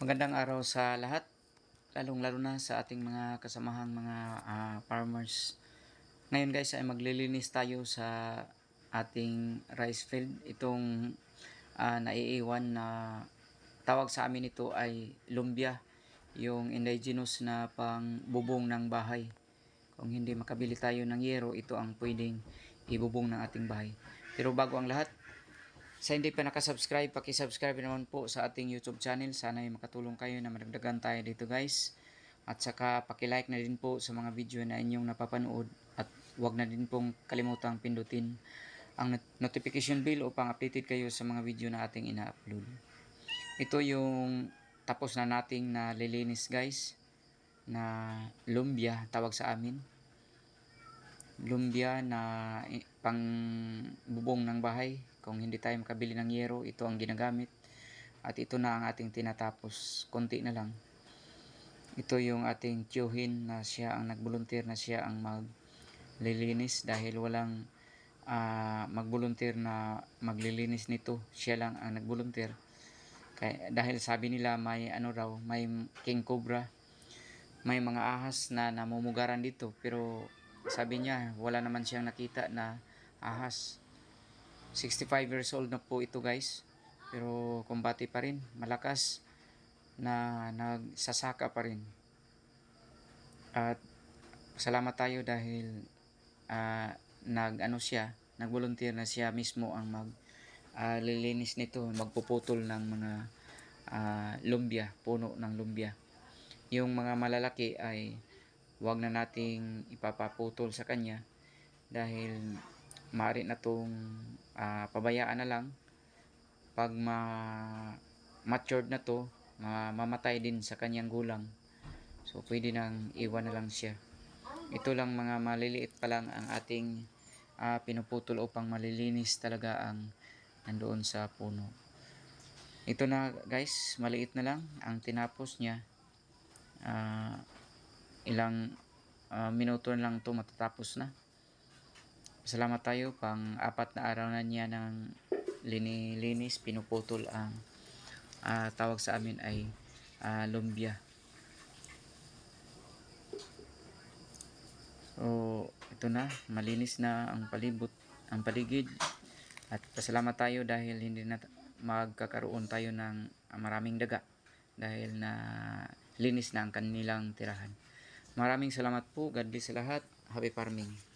Magandang araw sa lahat, lalong-lalo na sa ating mga kasamahang mga ah, farmers. Ngayon guys ay maglilinis tayo sa ating rice field. Itong ah, naiiwan na tawag sa amin ito ay lumbia, yung indigenous na pang bubong ng bahay. Kung hindi makabili tayo ng yero, ito ang pwedeng ibubong ng ating bahay. Pero bago ang lahat, sa hindi pa nakasubscribe, paki-subscribe naman po sa ating YouTube channel. Sana ay makatulong kayo na madagdagan tayo dito guys. At saka paki-like na din po sa mga video na inyong napapanood. At huwag na din pong kalimutang pindutin ang not- notification bell upang updated kayo sa mga video na ating ina-upload. Ito yung tapos na nating na lilinis guys na lumbia tawag sa amin. Lumbia na pang bubong ng bahay. Kung hindi tayo makabili ng yero, ito ang ginagamit. At ito na ang ating tinatapos. Konti na lang. Ito yung ating tiyuhin na siya ang nagbolunteer na siya ang maglilinis dahil walang ah, magbolunteer na maglilinis nito. Siya lang ang nagbolunteer. Kaya, dahil sabi nila may ano raw, may king cobra. May mga ahas na namumugaran dito pero sabi niya wala naman siyang nakita na ahas. 65 years old na po ito guys. Pero kumbati pa rin, malakas na nagsasaka pa rin. At salamat tayo dahil ah, nag ano siya, nag-volunteer na siya mismo ang mag ah, lilinis nito, magpuputol ng mga ah, lumbia, puno ng lumbia. Yung mga malalaki ay wag na nating ipapaputol sa kanya dahil maaari na tong ah, pabayaan na lang. Pag ma matured na to ma- mamatay din sa kanyang gulang. So pwede nang iwan na lang siya. Ito lang mga maliliit pa lang ang ating ah, pinuputol upang malilinis talaga ang nandoon sa puno. Ito na guys maliit na lang ang tinapos niya. Ah, ilang ah, minuto lang to matatapos na Salamat tayo pang apat na araw na niya ng linilinis, pinuputol ang ah, tawag sa amin ay ah, lumbia. So, ito na, malinis na ang palibot, ang paligid. At pasalamat tayo dahil hindi na magkakaroon tayo ng maraming daga dahil na linis na ang kanilang tirahan. Maraming salamat po. God bless sa lahat. Happy farming.